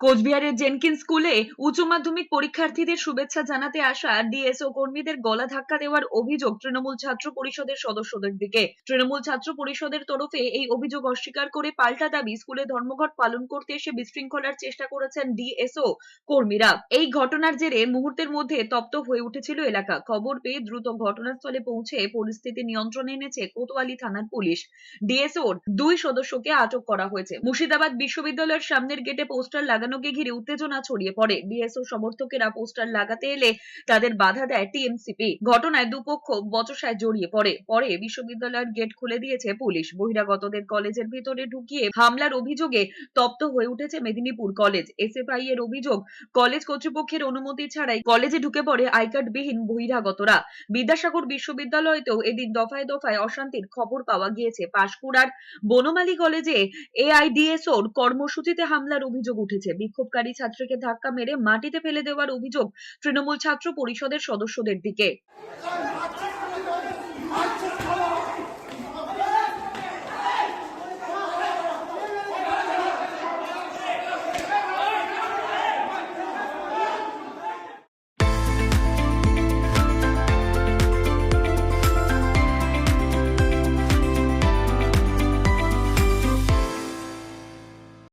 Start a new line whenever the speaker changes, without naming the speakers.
কোচবিহারের জেনকিন স্কুলে উচ্চ মাধ্যমিক পরীক্ষার্থীদের শুভেচ্ছা জানাতে আসা ডিএসও কর্মীদের গলা ধাক্কা দেওয়ার অভিযোগ তৃণমূল ছাত্র পরিষদের সদস্যদের দিকে। তৃণমূল ছাত্র পরিষদের তরফে এই অভিযোগ অস্বীকার করে পাল্টা দাবি স্কুলে ধর্মঘট পালন করতে এসে বিশৃঙ্খলার চেষ্টা করেছেন ডিএসও কর্মীরা। এই ঘটনার জেরে মুহূর্তের মধ্যে তপ্ত হয়ে উঠেছিল এলাকা। খবর পেয়ে দ্রুত ঘটনাস্থলে পৌঁছে পরিস্থিতি নিয়ন্ত্রণে এনেছে কোতোয়ালি থানার পুলিশ। ডিএসওর দুই সদস্যকে আটক করা হয়েছে। মুর্শিদাবাদ বিশ্ববিদ্যালয়ের সামনের গেটে পোস্টার লাগানোকে ঘিরে উত্তেজনা ছড়িয়ে পড়ে। ডিএসও সমর্থকেরা পোস্টার লাগাতে এলে তাদের বাধা দেয় টিএমসিপি। ঘটনায় দুপক্ষ বচসায় জড়িয়ে পড়ে। পরে বিশ্ববিদ্যালয়ের গেট খুলে দিয়েছে পুলিশ। বহিরাগতদের কলেজের ভিতরে ঢুকিয়ে হামলার অভিযোগে তপ্ত হয়ে উঠেছে মেদিনীপুর কলেজ। এসএফআই এর অভিযোগ, কলেজ কর্তৃপক্ষের অনুমতি ছাড়াই কলেজে ঢুকে পড়ে আইকার্ডবিহীন বহিরাগতরা। বিদ্যাসাগর বিশ্ববিদ্যালয়তেও এদিন দফায় দফায় অশান্তির খবর পাওয়া গিয়েছে পাঁশকুড়ার বনমালী কলেজে এআইডিএসওর কর্মসূচিতে হামলার অভিযোগ উঠেছে। বিক্ষোভকারী ছাত্রীকে ধাক্কা মেরে মাটিতে ফেলে দেওয়ার অভিযোগ তৃণমূল ছাত্র পরিষদের সদস্যদের দিকে।